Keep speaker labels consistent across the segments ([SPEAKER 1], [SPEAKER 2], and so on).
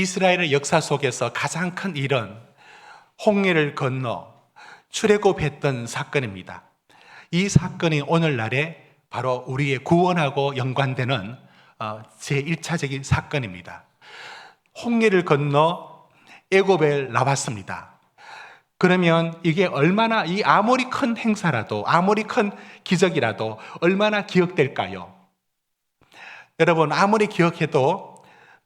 [SPEAKER 1] 이스라엘의 역사 속에서 가장 큰 일은 홍해를 건너 출애굽했던 사건입니다. 이 사건이 오늘날에 바로 우리의 구원하고 연관되는 어, 제1차적인 사건입니다. 홍해를 건너 애굽에 나왔습니다. 그러면 이게 얼마나 이 아무리 큰 행사라도 아무리 큰 기적이라도 얼마나 기억될까요? 여러분 아무리 기억해도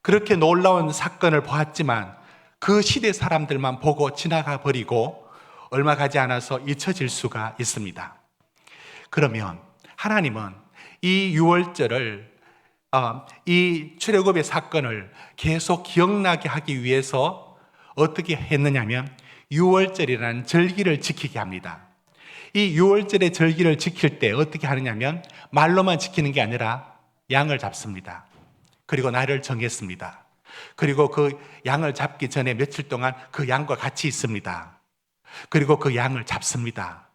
[SPEAKER 1] 그렇게 놀라운 사건을 보았지만 그 시대 사람들만 보고 지나가 버리고 얼마 가지 않아서 잊혀질 수가 있습니다. 그러면 하나님은 이 유월절을 어, 이 출애굽의 사건을 계속 기억나게 하기 위해서 어떻게 했느냐면 유월절이라는 절기를 지키게 합니다. 이 유월절의 절기를 지킬 때 어떻게 하느냐면 말로만 지키는 게 아니라 양을 잡습니다. 그리고 날을 정했습니다. 그리고 그 양을 잡기 전에 며칠 동안 그 양과 같이 있습니다. 그리고 그 양을 잡습니다.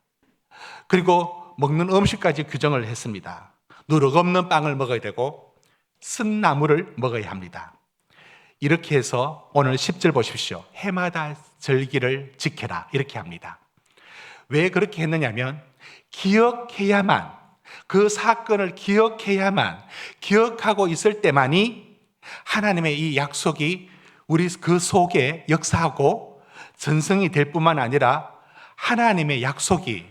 [SPEAKER 1] 그리고 먹는 음식까지 규정을 했습니다. 누룩 없는 빵을 먹어야 되고 쓴 나물을 먹어야 합니다. 이렇게 해서 오늘 10절 보십시오. 해마다 절기를 지켜라. 이렇게 합니다. 왜 그렇게 했느냐면 기억해야만 그 사건을 기억해야만 기억하고 있을 때만이 하나님의 이 약속이 우리 그 속에 역사하고 전성이 될 뿐만 아니라 하나님의 약속이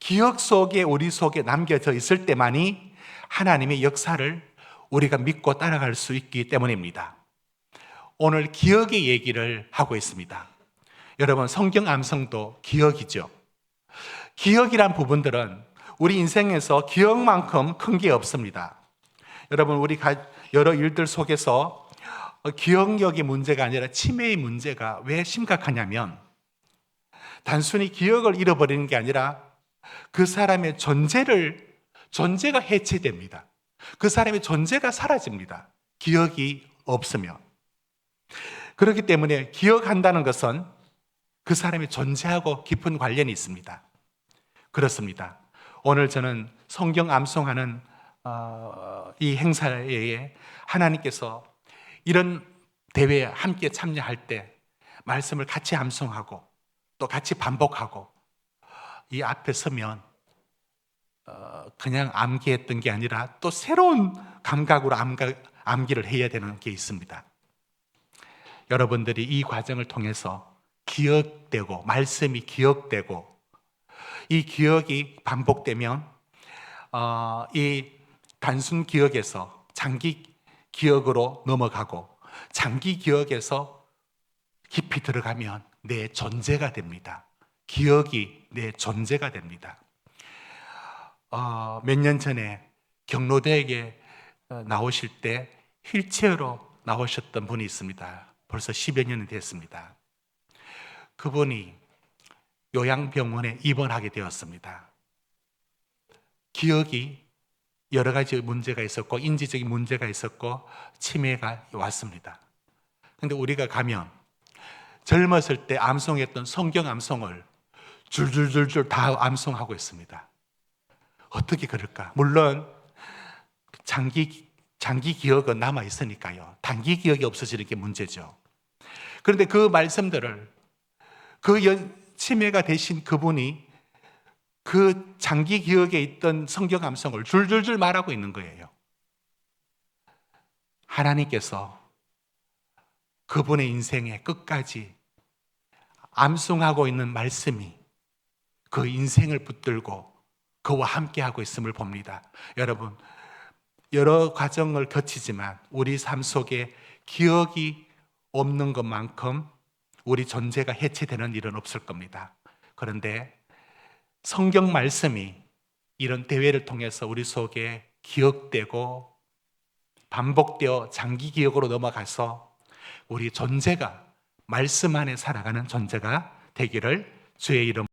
[SPEAKER 1] 기억 속에 우리 속에 남겨져 있을 때만이 하나님의 역사를 우리가 믿고 따라갈 수 있기 때문입니다. 오늘 기억의 얘기를 하고 있습니다. 여러분, 성경 암성도 기억이죠. 기억이란 부분들은 우리 인생에서 기억만큼 큰 게 없습니다. 여러분, 우리 여러 일들 속에서 기억력의 문제가 아니라 치매의 문제가 왜 심각하냐면 단순히 기억을 잃어버리는 게 아니라 그 사람의 존재를, 존재가 해체됩니다. 그 사람의 존재가 사라집니다. 기억이 없으면. 그렇기 때문에 기억한다는 것은 그 사람의 존재하고 깊은 관련이 있습니다. 그렇습니다. 오늘 저는 성경 암송하는 어, 이 행사에 하나님께서 이런 대회에 함께 참여할 때 말씀을 같이 암송하고 또 같이 반복하고 이 앞에 서면 어, 그냥 암기했던 게 아니라 또 새로운 감각으로 암가, 암기 를 해야 되는 게 있습니다. 여러분들이 이 과정을 통해서 기억되고 말씀이 기억되고 이 기억이 반복되면 어, 이 단순 기억에서 장기 기억으로 넘어가고 장기 기억에서 깊이 들어가면 내 존재가 됩니다. 기억이 내 존재가 됩니다. 어, 몇 년 전에 경로대에게 어, 나오실 때 휠체어로 나오셨던 분이 있습니다. 벌써 10여 년이 됐습니다. 그분이 요양병원에 입원하게 되었습니다. 기억이 여러 가지 문제가 있었고, 인지적인 문제가 있었고, 치매가 왔습니다. 근데 우리가 가면 젊었을 때 암송했던 성경 암송을 줄줄줄줄 다 암송하고 있습니다. 어떻게 그럴까? 물론 장기 장기 기억은 남아 있으니까요. 단기 기억이 없어지는 게 문제죠. 그런데 그 말씀들을 그 연, 치매가 되신 그분이 그 장기 기억에 있던 성경 감성을 줄줄줄 말하고 있는 거예요. 하나님께서 그분의 인생의 끝까지 암송하고 있는 말씀이 그 인생을 붙들고 그와 함께하고 있음을 봅니다. 여러분, 여러 과정을 거치지만 우리 삶 속에 기억이 없는 것만큼 우리 존재가 해체되는 일은 없을 겁니다. 그런데 성경 말씀이 이런 대회를 통해서 우리 속에 기억되고 반복되어 장기 기억으로 넘어가서 우리 존재가 말씀 안에 살아가는 존재가 되기를 주의 이름